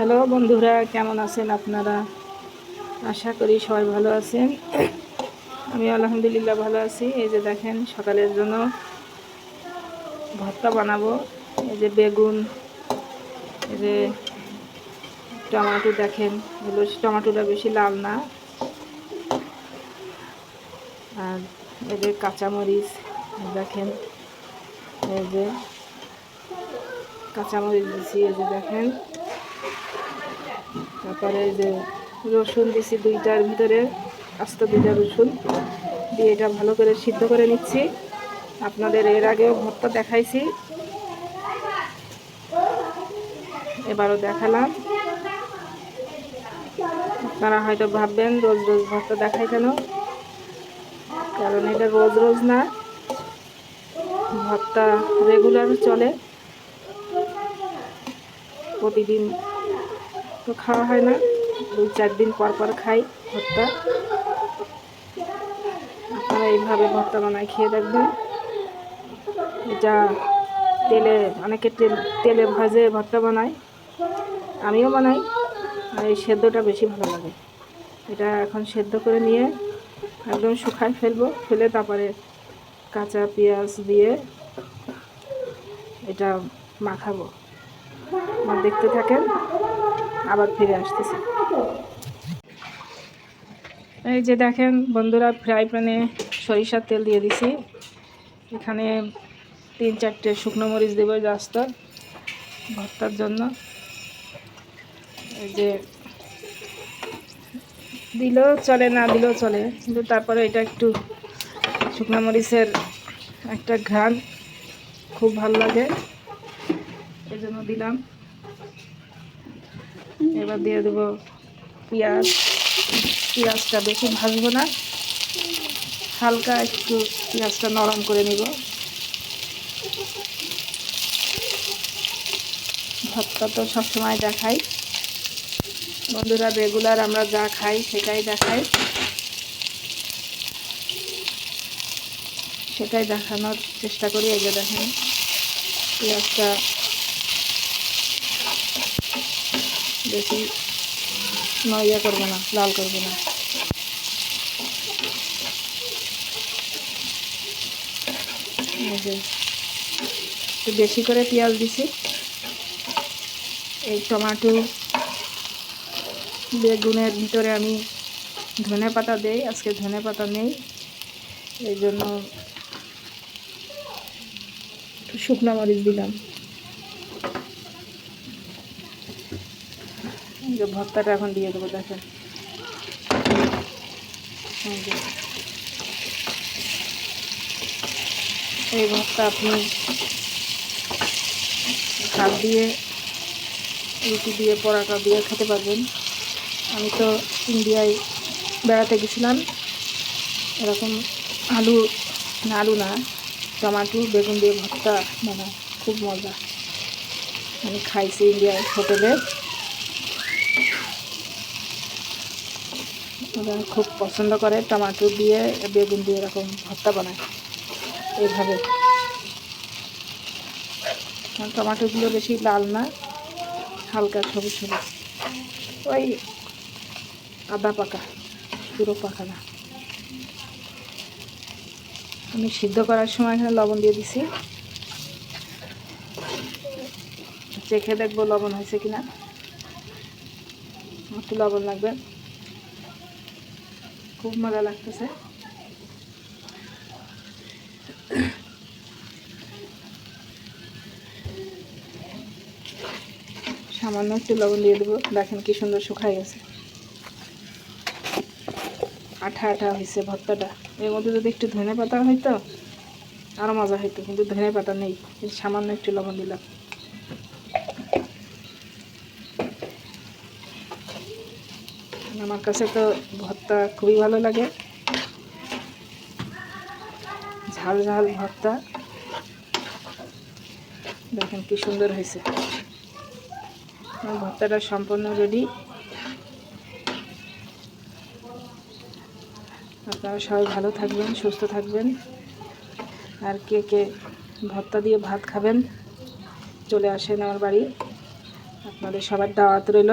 Hello বন্ধুরা, কেমন আছেন আপনারা? আশা করি সবাই ভালো আছেন। আমি আলহামদুলিল্লাহ ভালো আছি। এই যে দেখেন, সকালের জন্য ভর্তা বানাবো। এই যে বেগুন, এই যে টমাটো দেখেন, এগুলো টমাটোটা বেশি লাল না। আর এই যে কাঁচামরিচ দেখেন, এই যে কাঁচামরিচ দিছি, এই যে দেখেন। তারপরে যে রসুন দিছি দুইটার ভিতরে, আস্ত দুইটা রসুন। দিয়ে এটা ভালো করে সিদ্ধ করে নিচ্ছি। আপনাদের এর আগেও ভর্তা দেখাইছি। এবারও দেখালাম। আপনারা হয়তো ভাববেন, রোজ রোজ ভর্তা দেখাই কেন? কারণ এটা রোজ রোজ না। ভর্তা রেগুলার চলে। প্রতিদিন তো খাওয়া হয় না। দুই, চার দিন পর পর খাই ভর্তা। আপনারা এইভাবে ভর্তা বানায় খেয়ে দেখবেন। যা তেলে, অনেকে তেল, তেলে ভাজে ভর্তা বানায়। আমিও বানাই। আর এই সেদ্ধটা বেশি ভালো লাগে। এটা এখন সেদ্ধ করে নিয়ে একদম শুকায় ফেলব। ফেলে তারপরে কাঁচা পেঁয়াজ দিয়ে এটা মাখাবো। দেখতে থাকেন। আবার ফিরে আসতেছি। এই যে দেখেন বন্ধুরা, ফ্রাই প্যানে সরিষার তেল দিয়ে দিছি। এখানে তিন চারটে শুকনো মরিচ দেবো জাস্ত ভর্তার জন্য। এই যে দিলেও চলে, না দিলেও চলে, কিন্তু তারপরে এটা একটু শুকনো মরিচের একটা ঘ্রাণ, খুব ভালো লাগে। এই জন্য দিলাম। এবার দিয়ে দেবো পেঁয়াজ। পেঁয়াজটা বেশি ভাজবো না। হালকা একটু পেঁয়াজটা নরম করে নিব। ভাতটা তো সবসময় দেখাই। বন্ধুরা, রেগুলার আমরা যা খাই সেটাই দেখাই। সেটাই দেখানোর চেষ্টা করি, এই যে দেখেন, পেঁয়াজটা বেশি নইয়া করব না, লাল করব না। একটু বেশি করে পেঁয়াজ দিছি। এই টমাটো, বেগুনের ভিতরে আমি ধনে পাতা দেই, আজকে ধনে পাতা নেই। এই জন্য শুকনো মরিচ দিলাম। যে ভর্তাটা এখন দিয়ে দেবো, দেখেন। এই ভর্তা আপনি ভাত দিয়ে, রুটি দিয়ে, পরাটা দিয়ে খেতে পারবেন। আমি তো ইন্ডিয়ায় বেড়াতে গেছিলাম। এরকম আলু না আলু না, টমাটো, বেগুন দিয়ে ভর্তা বানায়। খুব মজা। আমি খাইছি ইন্ডিয়ায় হোটেলে। ওরা খুব পছন্দ করে, টমাটো দিয়ে বেগুন দিয়ে এরকম ভর্তা বানায়। এইভাবে। টমাটোগুলো বেশি লাল না, হালকা সবুজ সবুজ। ওই আদা পাকা, পুরো পাকা না। আমি সিদ্ধ করার সময় এখানে লবণ দিয়ে দিছি। চেখে দেখব লবণ হয়েছে কিনা। একটু লবণ লাগবে। খুব মজা লাগতেছে। সামান্য একটু লবণ দিয়ে দেবো। দেখেন কি সুন্দর শুকাই গেছে। আঠা আঠা হয়েছে ভর্তাটা। এর মধ্যে যদি একটু ধনে পাতা হইতো আরও মজা হইতো, কিন্তু ধনে পাতা নেই। সামান্য একটু লবণ দিলাম। আমার কাছে তো ভর্তা খুবই ভালো লাগে। ঝাল ঝাল ভর্তা। দেখেন কি সুন্দর হয়েছে। ভর্তাটা সম্পূর্ণ রেডি আপনারা সবাই ভালো থাকবেন, সুস্থ থাকবেন। আর কে কে ভর্তা দিয়ে ভাত খাবেন, চলে আসেন আমার বাড়ি। আপনাদের সবার দাওয়াত রইল।